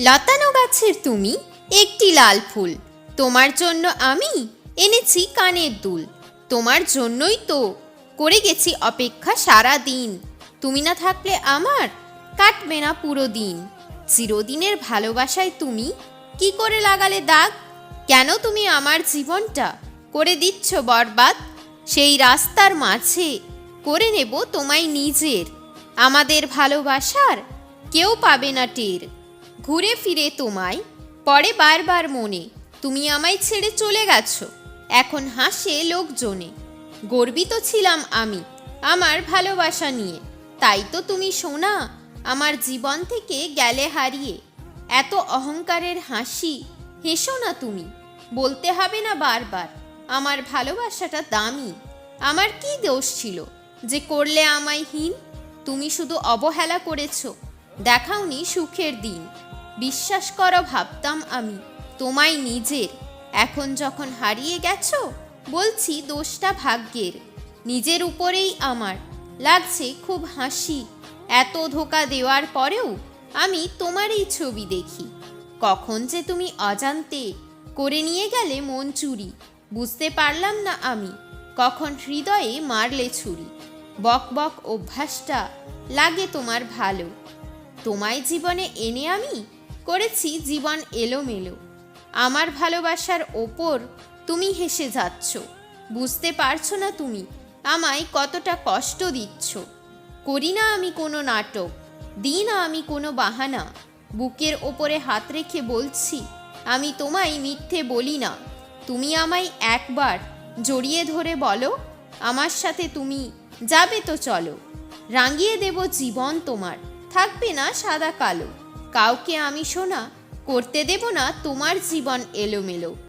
লতানো গাছের তুমি একটি লাল ফুল। তোমার জন্য আমি এনেছি কানের দুল। তোমার জন্যই তো করে গেছি অপেক্ষা সারা দিন। তুমি না থাকলে আমার কাটবে না পুরো দিন। চিরদিনের ভালোবাসায় তুমি কি করে লাগালে দাগ? কেন তুমি আমার জীবনটা করে দিচ্ছ বরবাদ? সেই রাস্তার মাঝে করে নেব তোমায় নিজের। আমাদের ভালোবাসার কেউ পাবে না টের। ঘুরে ফিরে তোমায়, পরে বারবার মনে, তুমি আমায় ছেড়ে চলে গেছো। এখন হাসে লোকজনে, গর্বিত ছিলাম আমি, আমার ভালোবাসা নিয়ে। তাই তো তুমি শোনা আমার জীবন থেকে গেলে হারিয়ে। এত অহংকারের হাসি, হেসো না তুমি, বলতে হবে না বারবার, আমার ভালোবাসাটা দামি। আমার কি দোষ ছিল যে করলে আমায় হীন? তুমি শুধু অবহেলা করেছ, দেখাওনি সুখের দিন। বিশ্বাস করো, ভাবতাম আমি। তোমায় নিজের। এখন যখন হারিয়ে গেছো, বলছি দোষটা ভাগ্যের। নিজের উপরেই আমার। লাগছে খুব হাসি। এত ধোকা দেওয়ার পরেও আমি তোমারই ছবি দেখি। কখন যে তুমি অজান্তে করে নিয়ে গেলে মন চুরি। বুঝতে পারলাম না আমি কখন হৃদয়ে মারলে ছুরি। বক বক অভ্যাসটা লাগে তোমার ভালো। তোমায় জীবনে এনে আমি করেছি, জীবন এলোমেলো। আমার ভালোবাসার ওপর তুমি হেসে যাচ্ছ। বুঝতে পারছ না তুমি আমায় কতটা কষ্ট দিচ্ছ। করি না আমি কোনো নাটক, দিই না আমি কোনো বাহানা। বুকের ওপরে হাত রেখে বলছি, আমি তোমায় মিথ্যে বলি না। তুমি আমায় একবার জড়িয়ে ধরে বলো, আমার সাথে তুমি যাবে তো চলো। রাঙিয়ে দেব জীবন তোমার, থাকবে না সাদা কালো। কাউকে আমি শোনা করতে দেব না তোমার জীবন এলোমেলো।